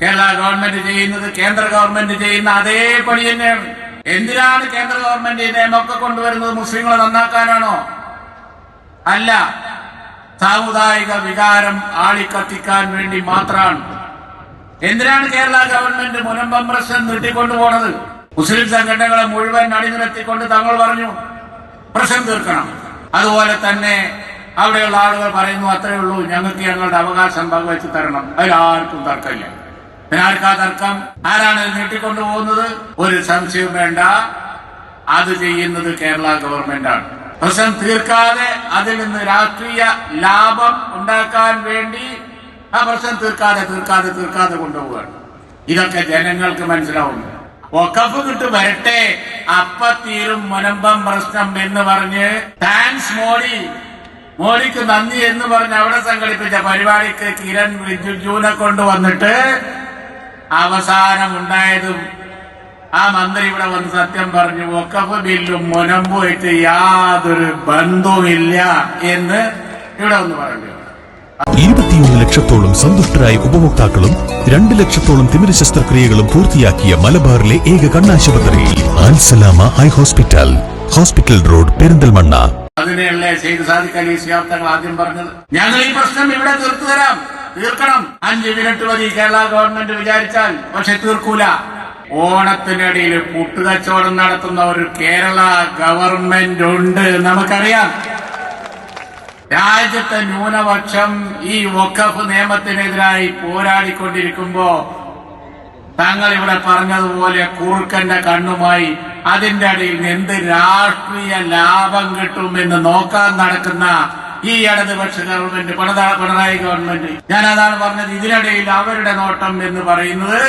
Kerala government ചെയ്യുന്നത് കേന്ദ്ര government ചെയ്യുന്ന അതേ പണി തന്നെയാണ്. എന്തിനാണ് കേന്ദ്ര ഗവൺമെന്റ് നിയമമൊക്കെ കൊണ്ടുവരുന്നത് മുസ്ലിങ്ങളെ നന്നാക്കാനാണോ? അല്ല സാമുദായിക വികാരം ആളിക്കത്തിക്കാൻ വേണ്ടി മാത്രമാണ്. എന്തിനാണ് കേരള ഗവൺമെന്റ് മുനമ്പം പ്രശ്നം നീട്ടിക്കൊണ്ടുപോണത്? മുസ്ലിം സംഘടനകളെ മുഴുവൻ അണിനിരത്തിക്കൊണ്ട് തങ്ങൾ പറഞ്ഞു പ്രശ്നം തീർക്കണം. അതുപോലെ തന്നെ അവിടെയുള്ള ആളുകൾ പറയുന്നു അത്രയേ ഉള്ളൂ ഞങ്ങൾക്ക് ഞങ്ങളുടെ അവകാശം പങ്കുവെച്ച് തരണം. അതിലാർക്കും തർക്കമില്ല. ആർക്കാ തർക്കം ആരാണ് നീട്ടിക്കൊണ്ടുപോകുന്നത്? ഒരു സംശയം വേണ്ട. അത് ചെയ്യുന്നത് കേരള ഗവൺമെന്റാണ്. പ്രശ്നം തീർക്കാതെ അതിൽ നിന്ന് രാഷ്ട്രീയ ലാഭം ഉണ്ടാക്കാൻ വേണ്ടി ആ പ്രശ്നം തീർക്കാതെ തീർക്കാതെ തീർക്കാതെ കൊണ്ടുപോവുകയാണ്. ഇതൊക്കെ ജനങ്ങൾക്ക് മനസ്സിലാവുന്നു. ഒക്കപ്പ് കിട്ട് വരട്ടെ. അപ്പ തീരും മുനമ്പം പ്രശ്നം എന്ന് പറഞ്ഞ് താങ്ക്സ് മോഡി മോഡിക്ക് നന്ദി എന്ന് പറഞ്ഞ് അവിടെ സംഘടിപ്പിച്ച പരിപാടിക്ക് കിരൺ റിജിജുവിനെ കൊണ്ടുവന്നിട്ട് അവസാനം ഉണ്ടായതും ആ മന്ത്രി ഇവിടെ വന്ന് സത്യം പറഞ്ഞു ഒക്കപ്പ് ബില്ലും മുനമ്പുമായിട്ട് യാതൊരു ബന്ധവുമില്ല എന്ന് ഇവിടെ ഒന്ന് പറഞ്ഞു. ഇരുപത്തിയൊന്ന് ലക്ഷത്തോളം സന്തുഷ്ടരായ ഉപഭോക്താക്കളും രണ്ട് ലക്ഷത്തോളം തിമിര ശസ്ത്രക്രിയകളും പൂർത്തിയാക്കിയ മലബാറിലെ ഏക കണ്ണാശുപത്രി Al Salama eye hospital hospital road Perinthalmanna. അതിനെയല്ലേ ചെയ്ത് സാധിക്കാൻ ഈ ആദ്യം പറഞ്ഞത്? ഞങ്ങൾ ഈ പ്രശ്നം ഇവിടെ തീർത്തു തരാം. തീർക്കണം. അഞ്ച് മിനിറ്റ് മതി. കേരള ഗവൺമെന്റ് വിചാരിച്ചാൽ. പക്ഷെ തീർക്കൂല. ഓണത്തിനിടയിൽ കൂട്ടുകച്ചവടം നടത്തുന്ന ഒരു കേരള ഗവൺമെന്റ് ഉണ്ട്. നമുക്കറിയാം. രാജ്യത്തെ ന്യൂനപക്ഷം ഈ വഖഫ് നിയമത്തിനെതിരായി പോരാടിക്കൊണ്ടിരിക്കുമ്പോ തങ്ങൾ ഇവിടെ പറഞ്ഞതുപോലെ കുറുക്കന്റെ കണ്ണുമായി അതിന്റെ അടിയിൽ എന്ത് രാഷ്ട്രീയ ലാഭം കിട്ടുമെന്ന് നോക്കാൻ നടക്കുന്ന ഈ ഇടതുപക്ഷ ഗവൺമെന്റ് പിണറാ- പിണറായി ഗവൺമെന്റ് ഞാൻ അതാണ് പറഞ്ഞത്. ഇതിനിടയിൽ അവരുടെ നോട്ടം എന്ന് പറയുന്നത്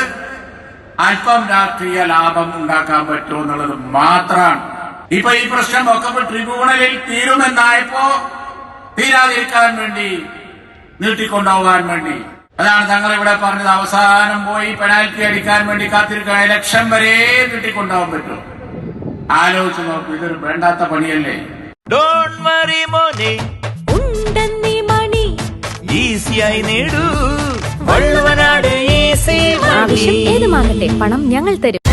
അല്പം രാഷ്ട്രീയ ലാഭം ഉണ്ടാക്കാൻ പറ്റുമോ എന്നുള്ളത് മാത്രമാണ്. ഇപ്പൊ ഈ പ്രശ്നം ഒക്കെ ട്രിബ്യൂണലിൽ തീരുമെന്നായപ്പോ തീരാതിരിക്കാൻ വേണ്ടി നീട്ടിക്കൊണ്ടുപോകാൻ വേണ്ടി. അതാണ് തങ്ങൾ ഇവിടെ പറഞ്ഞത്. അവസാനം പോയി പെനാൽറ്റി അടിക്കാൻ വേണ്ടി കാത്തിരിക്കുക. ലക്ഷം വരെ നീട്ടിക്കൊണ്ടുപോകാൻ പറ്റും ആലോചിച്ച് നോക്കൂ. ഇതൊരു വേണ്ടാത്ത പണിയല്ലേ? ഡോൺ വറി മോനെ ഉണ്ടെന്നീ മണി. ഈസിയായി നേടൂ. ഏതുമാകട്ടെ പണം ഞങ്ങൾ തരും.